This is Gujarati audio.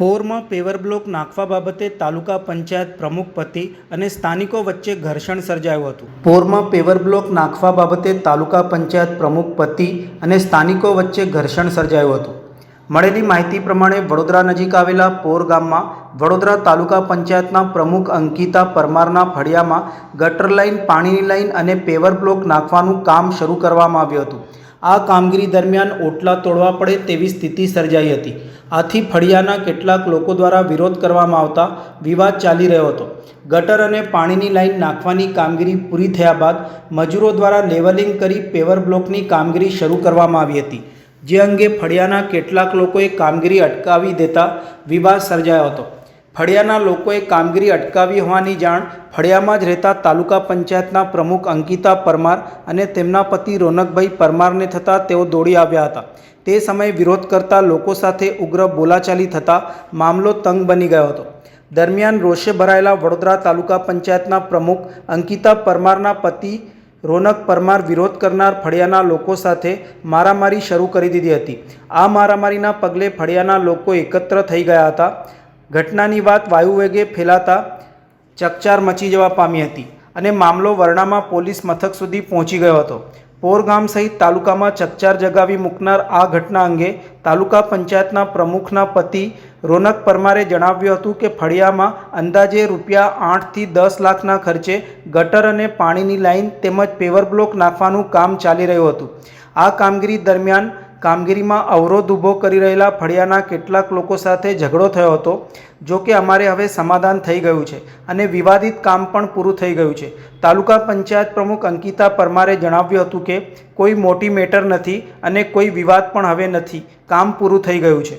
પોરમાં પેવર બ્લોક નાખવા બાબતે તાલુકા પંચાયત પ્રમુખ પતિ અને સ્થાનિકો વચ્ચે ઘર્ષણ સર્જાયું હતું. પોરમાં પેવર બ્લોક નાખવા બાબતે તાલુકા પંચાયત પ્રમુખ પતિ અને સ્થાનિકો વચ્ચે ઘર્ષણ સર્જાયું હતું. મળેલી માહિતી પ્રમાણે વડોદરા નજીક આવેલા પોર ગામમાં વડોદરા તાલુકા પંચાયતના પ્રમુખ અંકિતા પરમારના ફળિયામાં ગટર લાઇન, પાણીની લાઇન અને પેવર બ્લોક નાખવાનું કામ શરૂ કરવામાં આવ્યું હતું. આ કામગીરી દરમિયાન ઓટલા તોડવા પડે તેવી સ્થિતિ સર્જાઈ હતી. આથી ફળિયાના કેટલાક લોકો દ્વારા વિરોધ કરવામાં આવતા વિવાદ ચાલી રહ્યો હતો. ગટર અને પાણીની લાઇન નાખવાની કામગીરી પૂરી થયા બાદ મજૂરો દ્વારા લેવલિંગ કરી પેવર બ્લોકની કામગીરી શરૂ કરવામાં આવી હતી. જે અંગે ફળિયાના કેટલાક લોકોએ કામગીરી અટકાવી દેતા વિવાદ સર્જાયો હતો. ફળિયાના લોકોએ કામગીરી અટકાવી હોવાની જાણ ફળિયામાં જ રહેતા તાલુકા પંચાયતના પ્રમુખ અંકિતા પરમાર અને તેમના પતિ રોનકભાઈ પરમારને થતાં તેઓ દોડી આવ્યા હતા. તે સમયે વિરોધ કરતા લોકો સાથે ઉગ્ર બોલાચાલી થતાં મામલો તંગ બની ગયો હતો. દરમિયાન રોષે ભરાયેલા વડોદરા તાલુકા પંચાયતના પ્રમુખ અંકિતા પરમારના પતિ રોનક પરમાર વિરોધ કરનાર ફળિયાના લોકો સાથે મારામારી શરૂ કરી દીધી હતી. આ મારામારીના પગલે ફળિયાના લોકો એકત્ર થઈ ગયા હતા. ઘટનાની વાત વાયુવેગે ફેલાતા ચકચાર મચી જવા પામી હતી અને મામલો વરણામાં પોલીસ મથક સુધી પહોંચી ગયો હતો. પોરગામ સહિત તાલુકામાં ચકચાર જગાવી મૂકનાર આ ઘટના અંગે તાલુકા પંચાયતના પ્રમુખના પતિ રોનક પરમારે જણાવ્યું હતું કે ફળિયામાં અંદાજે રૂપિયા આઠથી દસ લાખના ખર્ચે ગટર અને પાણીની લાઇન તેમજ પેવર બ્લોક નાખવાનું કામ ચાલી રહ્યું હતું. આ કામગીરી દરમિયાન કામગીરીમાં અવરોધ ઊભો કરી રહેલા ફળિયાના કેટલાક લોકો સાથે ઝઘડો થયો હતો, જો કે અમારે હવે સમાધાન થઈ ગયું છે અને વિવાદિત કામ પણ પૂરું થઈ ગયું છે. તાલુકા પંચાયત પ્રમુખ અંકિતા પરમારે જણાવ્યું હતું કે, કોઈ મોટી મેટર નથી અને કોઈ વિવાદ પણ હવે નથી. કામ પૂરું થઈ ગયું છે.